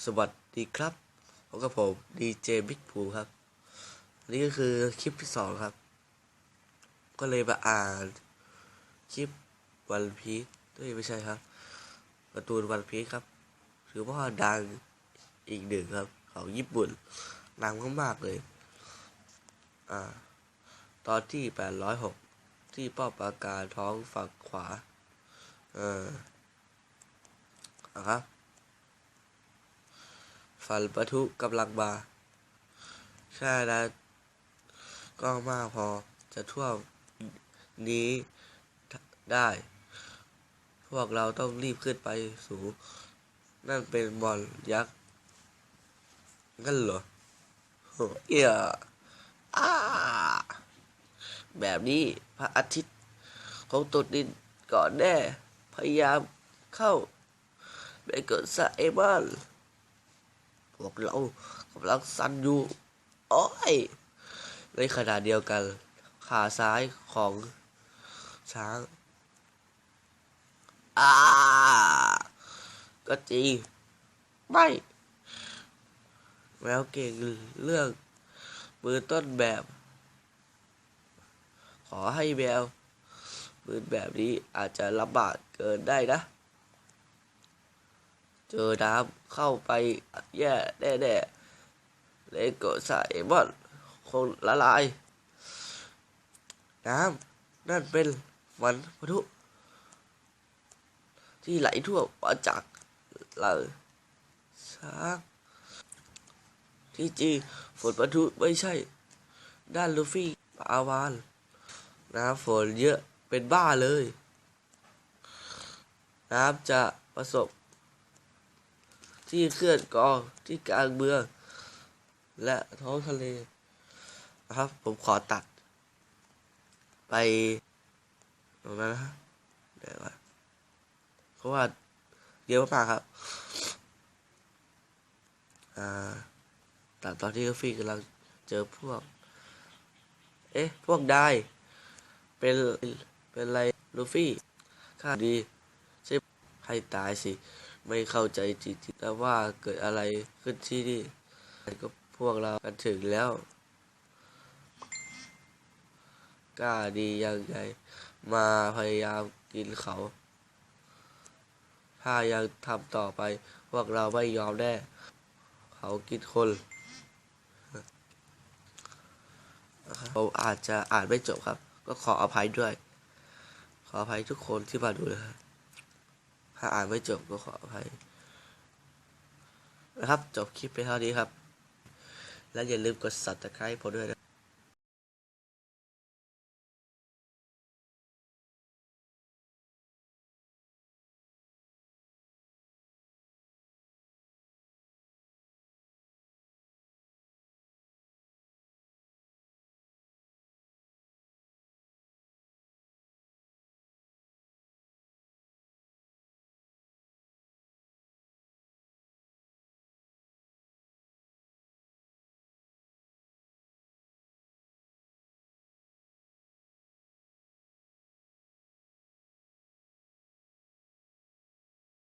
สวัสดีครับพบกับผมดีเจบิ๊กพูครับ นี่ก็คือคลิปที่สองครับ ก็เลยมาอ่านคลิปวันพีชเอ้ยไม่ใช่ครับการ์ตูนวันพีชครับ ถือว่าดังอีกหนึ่งครับ ของญี่ปุ่นดังมากๆเลย อ่า ตอนที่แปดร้อยหกที่ป้อมปราการท้องฝั่งขวา เอออะครับ ฟันปะทุกำลังมาแค่นั้นก็มากพอจะท่วมนี้ได้ พวกเราต้องรีบขึ้นไปสูง นั่นเป็นบอลยักษ์งั้นเหรอโหเอียอาแบบนี้พระอาทิตย์คงตกดินก่อนแน่ พยายามเข้าไปเกิดซะเอมอน พวกเรากำลังสั่นอยู่โอ้ยในขณะเดียวกัน ขาซ้ายของช้างอ่าก็จริงไม่แมวเก่งเรื่องมือต้นแบบ ขอให้แมวมือแบบนี้อาจจะลำบากเกินได้นะ เจอน้ำเข้าไปแย่แน่ๆเลโกะไซมอนคงละลายน้ำนั่นเป็นมันพทุที่ไหลทั่วมาจากไหลช้างที่จริงฝนปะทุไม่ใช่ ด้านลูฟี่ปาอาวานน้ำฝนเยอะเป็นบ้าเลย น้ำจะประสบ ที่เคลื่อนกองที่กลางเมือง และท้องทะเลนะครับ ผมขอตัด ไปตรงนั้นนะฮะเดี๋ยวก่อนเพราะว่าเยอะมากครับตัดตอนที่กาฟี่กำลังเจอพวก เอ๊ะ พวกได้เป็นเป็นอะไรลูฟี่ค่าดีใช่ให้ตายสิ ไม่เข้าใจจริงๆแต่ว่าเกิดอะไรขึ้นที่นี่ก็พวกเรากันถึงแล้ว กล้าดียังไง มาพยายามกินเขา ถ้ายังทำต่อไป พวกเราไม่ยอมแน่ เขากินคนผมอาจจะอ่านไม่จบครับ ก็ขออภัยด้วย ขออภัยทุกคนที่มาดูนะครับ ถ้าอ่านไม่จบก็ขออภัยนะครับ จบคลิปไปเท่านี้ครับ และอย่าลืมกด subscribe ผมด้วยนะ